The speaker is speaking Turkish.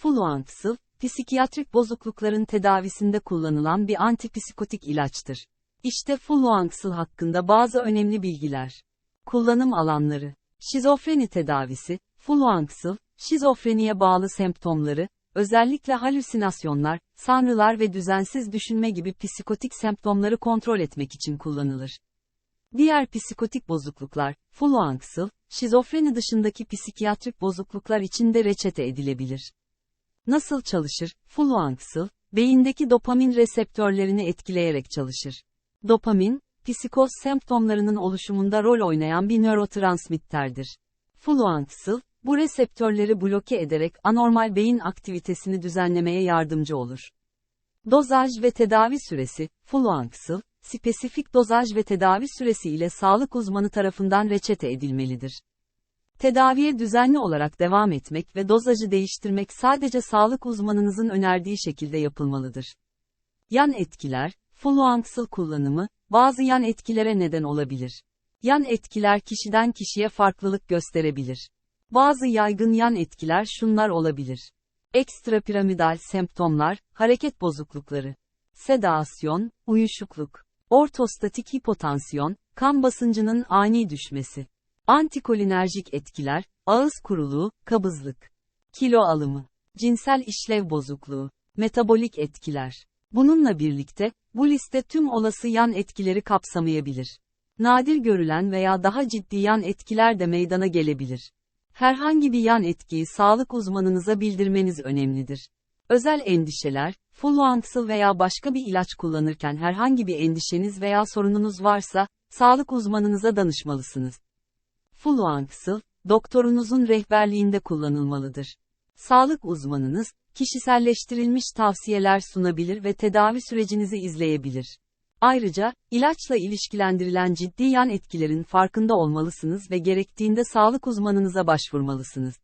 Fluanxil, psikiyatrik bozuklukların tedavisinde kullanılan bir antipsikotik ilaçtır. İşte Fluanxil hakkında bazı önemli bilgiler. Kullanım alanları. Şizofreni tedavisi, Fluanxil, şizofreniye bağlı semptomları, özellikle halüsinasyonlar, sanrılar ve düzensiz düşünme gibi psikotik semptomları kontrol etmek için kullanılır. Diğer psikotik bozukluklar, Fluanxil, şizofreni dışındaki psikiyatrik bozukluklar için de reçete edilebilir. Nasıl çalışır? Fluanxil, beyindeki dopamin reseptörlerini etkileyerek çalışır. Dopamin, psikoz semptomlarının oluşumunda rol oynayan bir nörotransmitterdir. Fluanxil, bu reseptörleri bloke ederek anormal beyin aktivitesini düzenlemeye yardımcı olur. Dozaj ve tedavi süresi, Fluanxil, spesifik dozaj ve tedavi süresi ile sağlık uzmanı tarafından reçete edilmelidir. Tedaviye düzenli olarak devam etmek ve dozajı değiştirmek sadece sağlık uzmanınızın önerdiği şekilde yapılmalıdır. Yan etkiler, Fluanxil kullanımı, bazı yan etkilere neden olabilir. Yan etkiler kişiden kişiye farklılık gösterebilir. Bazı yaygın yan etkiler şunlar olabilir. Ekstrapiramidal semptomlar, hareket bozuklukları, sedasyon, uyuşukluk, ortostatik hipotansiyon, kan basıncının ani düşmesi, antikolinerjik etkiler, ağız kuruluğu, kabızlık, kilo alımı, cinsel işlev bozukluğu, metabolik etkiler. Bununla birlikte, bu liste tüm olası yan etkileri kapsamayabilir. Nadir görülen veya daha ciddi yan etkiler de meydana gelebilir. Herhangi bir yan etkiyi sağlık uzmanınıza bildirmeniz önemlidir. Özel endişeler, Fluanxil veya başka bir ilaç kullanırken herhangi bir endişeniz veya sorununuz varsa, sağlık uzmanınıza danışmalısınız. Fluanxil, doktorunuzun rehberliğinde kullanılmalıdır. Sağlık uzmanınız, kişiselleştirilmiş tavsiyeler sunabilir ve tedavi sürecinizi izleyebilir. Ayrıca, ilaçla ilişkilendirilen ciddi yan etkilerin farkında olmalısınız ve gerektiğinde sağlık uzmanınıza başvurmalısınız.